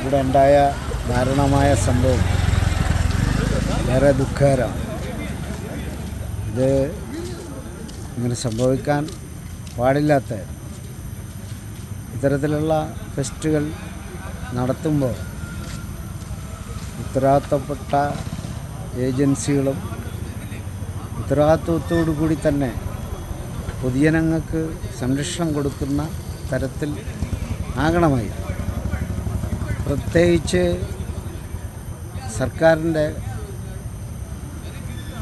ഇവിടെ ഉണ്ടായ ദാരുണമായ സംഭവം. വേറെ ദുഃഖകരമാണ് ഇത് ഇങ്ങനെ സംഭവിക്കാൻ പാടില്ലാത്ത ഇത്തരത്തിലുള്ള ഫെസ്റ്റുകൾ നടത്തുമ്പോൾ ഉത്തരവാദിത്തപ്പെട്ട ഏജൻസികളും ഉത്തരവാദിത്വത്തോടു കൂടി തന്നെ പൊതുജനങ്ങൾക്ക് സംരക്ഷണം കൊടുക്കുന്ന തരത്തിൽ ആകണമായി പ്രത്യേകിച്ച് സർക്കാരിന്റെ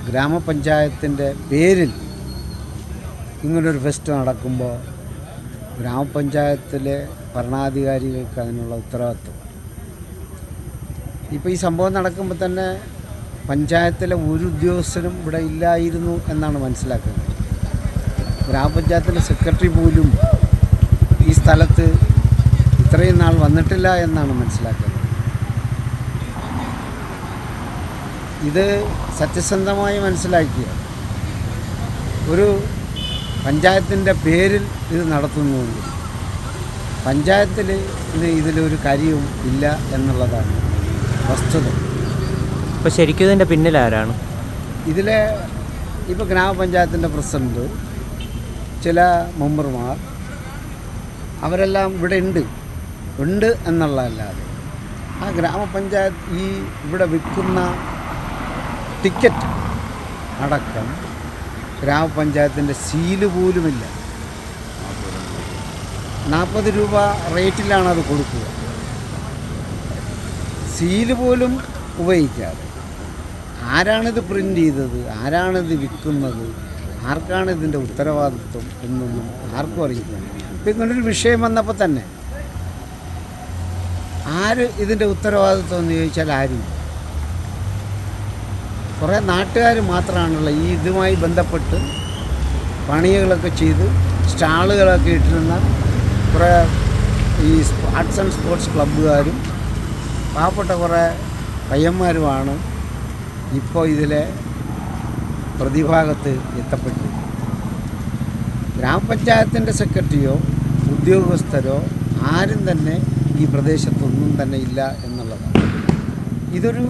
ഗ്രാമപഞ്ചായത്തിന്റെ പേരിൽ ഇങ്ങനൊരു ഫെസ്റ്റ് നടക്കുമ്പോൾ ഗ്രാമപഞ്ചായത്തിലെ ഭരണാധികാരികൾക്ക് അതിനുള്ള ഉത്തരവാദിത്വം. ഇപ്പോൾ ഈ സംഭവം നടക്കുമ്പോൾ തന്നെ പഞ്ചായത്തിലെ ഒരു ഉദ്യോഗസ്ഥനും ഇവിടെ ഇല്ലായിരുന്നു എന്നാണ് മനസ്സിലാക്കുന്നത്. ഗ്രാമപഞ്ചായത്തിലെ സെക്രട്ടറി പോലും ഈ സ്ഥലത്ത് ഇത്രയും നാൾ വന്നിട്ടില്ല എന്നാണ് മനസ്സിലാക്കുന്നത്. ഇത് സത്യസന്ധമായി മനസ്സിലാക്കിയ ഒരു പഞ്ചായത്തിന്റെ പേരിൽ ഇത് നടത്തുന്നുണ്ട്. പഞ്ചായത്തിൽ ഇതിലൊരു കാര്യവും ഇല്ല എന്നുള്ളതാണ് വസ്തുത. ഇപ്പോൾ ശരിക്കും ഇതിന്റെ പിന്നിൽ ആരാണ്? ഇതിലെ ഇപ്പോൾ ഗ്രാമപഞ്ചായത്തിന്റെ പ്രസിഡന്റ് ചില മെമ്പർമാർ അവരെല്ലാം ഇവിടെ ഉണ്ട്. ഉണ്ട് എന്നുള്ളതല്ലാതെ. ആ ഗ്രാമപഞ്ചായത്ത് ഈ ഇവിടെ വിൽക്കുന്ന ടിക്കറ്റ് അടക്കം ഗ്രാമപഞ്ചായത്തിന്റെ സീൽ പോലുമില്ല. നാൽപ്പത് രൂപ റേറ്റിലാണ് അത് കൊടുക്കുക. സീൽ പോലും ഉപയോഗിക്കാതെ. ആരാണിത് പ്രിന്റ് ചെയ്തത്? ആരാണിത് വിൽക്കുന്നത്? ആർക്കാണ് ഇതിന്റെ ഉത്തരവാദിത്വം എന്നൊന്നും ആർക്കും അറിയില്ല. ഇപ്പം ഇങ്ങനൊരു വിഷയം വന്നപ്പോൾ തന്നെ ആര് ഇതിന്റെ ഉത്തരവാദിത്വം എന്ന് ചോദിച്ചാൽ ആരും. കുറേ നാട്ടുകാർ മാത്രമാണുള്ള ഈ ഇതുമായി ബന്ധപ്പെട്ട് പണികളൊക്കെ ചെയ്ത് സ്റ്റാളുകളൊക്കെ ഇട്ടിരുന്ന കുറേ ഈ ആർട്സ് ആൻഡ് സ്പോർട്സ് ക്ലബ്ബുകാരും പാവപ്പെട്ട കുറേ പയ്യന്മാരുമാണ് ഇപ്പോൾ ഇതിലെ പ്രതിഭാഗത്ത് എത്തപ്പെട്ടു ഗ്രാമപഞ്ചായത്തിന്റെ സെക്രട്ടറിയോ ഉദ്യോഗസ്ഥരോ ആരും തന്നെ ഈ പ്രദേശത്തൊന്നും തന്നെ ഇല്ല എന്നുള്ളതാണ്. ഇതൊരു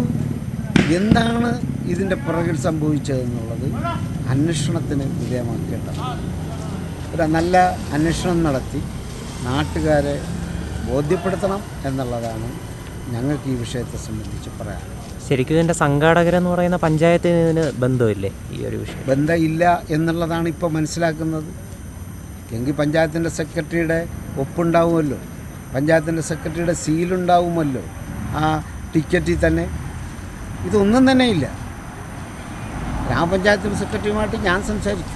എന്താണ് ഇതിന്റെ പുറകിൽ സംഭവിച്ചതെന്നുള്ളത് അന്വേഷണത്തിന് വിധേയമാക്കേണ്ട ഒരു നല്ല അന്വേഷണം നടത്തി നാട്ടുകാരെ ബോധ്യപ്പെടുത്തണം എന്നുള്ളതാണ് ഞങ്ങൾക്ക് ഈ വിഷയത്തെ സംബന്ധിച്ച് പറയാൻ. ശരിക്കും ഇതിന്റെ സംഘാടകരെന്ന് പറയുന്ന പഞ്ചായത്തിന് ഇതിന് ബന്ധമില്ലേ ഈ ഒരു വിഷയം? ബന്ധമില്ല എന്നുള്ളതാണ് ഇപ്പോൾ മനസ്സിലാക്കുന്നത്. എങ്കിൽ പഞ്ചായത്തിന്റെ സെക്രട്ടറിയുടെ ഒപ്പുണ്ടാവുമല്ലോ. പഞ്ചായത്തിന്റെ സെക്രട്ടറിയുടെ സീലുണ്ടാവുമല്ലോ ആ ടിക്കറ്റിൽ തന്നെ. ഇതൊന്നും തന്നെ ഇല്ല. ഗ്രാമപഞ്ചായത്ത് സെക്രട്ടറിയുമായിട്ട് ഞാൻ സംസാരിച്ചു.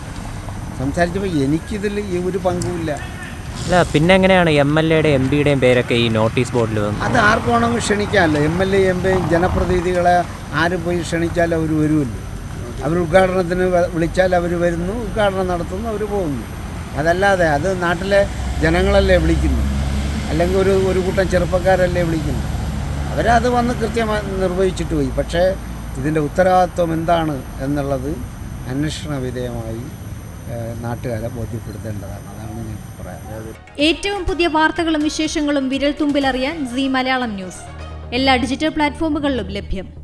സംസാരിച്ചപ്പോൾ എനിക്കിതിൽ ഈ ഒരു പങ്കുമില്ല അല്ല പിന്നെ എങ്ങനെയാണ് എം എൽ എയുടെ എം പിയുടെയും പേരൊക്കെ ഈ നോട്ടീസ് ബോർഡിൽ വന്നു അത് ആർക്ക് വേണമെങ്കിൽ ക്ഷണിക്കാമല്ലോ M L A M P ജനപ്രതിനിധികളെ ആര് പോയി ക്ഷണിച്ചാൽ അവർ വരുമല്ലോ. അവർ ഉദ്ഘാടനത്തിന് വിളിച്ചാൽ അവർ വരുന്നു. ഉദ്ഘാടനം നടത്തുന്നു അവർ പോകുന്നു. അതല്ലാതെ അത് നാട്ടിലെ ജനങ്ങളല്ലേ വിളിക്കുന്നു അല്ലെങ്കിൽ ഒരു ഒരു കൂട്ടം ചെറുപ്പക്കാരല്ലേ വിളിക്കുന്നു അവരത് വന്ന് കൃത്യമായി നിർവഹിച്ചിട്ട് പോയി. പക്ഷേ ഇതിന്റെ ഉത്തരവാദിത്വം എന്താണ് എന്നുള്ളത് അന്വേഷണ വിധേയമായി നാട്ടുകാരെ ബോധ്യപ്പെടുത്തേണ്ടതാണ്. അതാണ് ഞാൻ പറയാനുള്ളത്. ഏറ്റവും പുതിയ വാർത്തകളും വിശേഷങ്ങളും വിരൽ തുമ്പിലറിയാൻ സി മലയാളം ന്യൂസ്. എല്ലാ ഡിജിറ്റൽ പ്ലാറ്റ്ഫോമുകളിലും ലഭ്യം.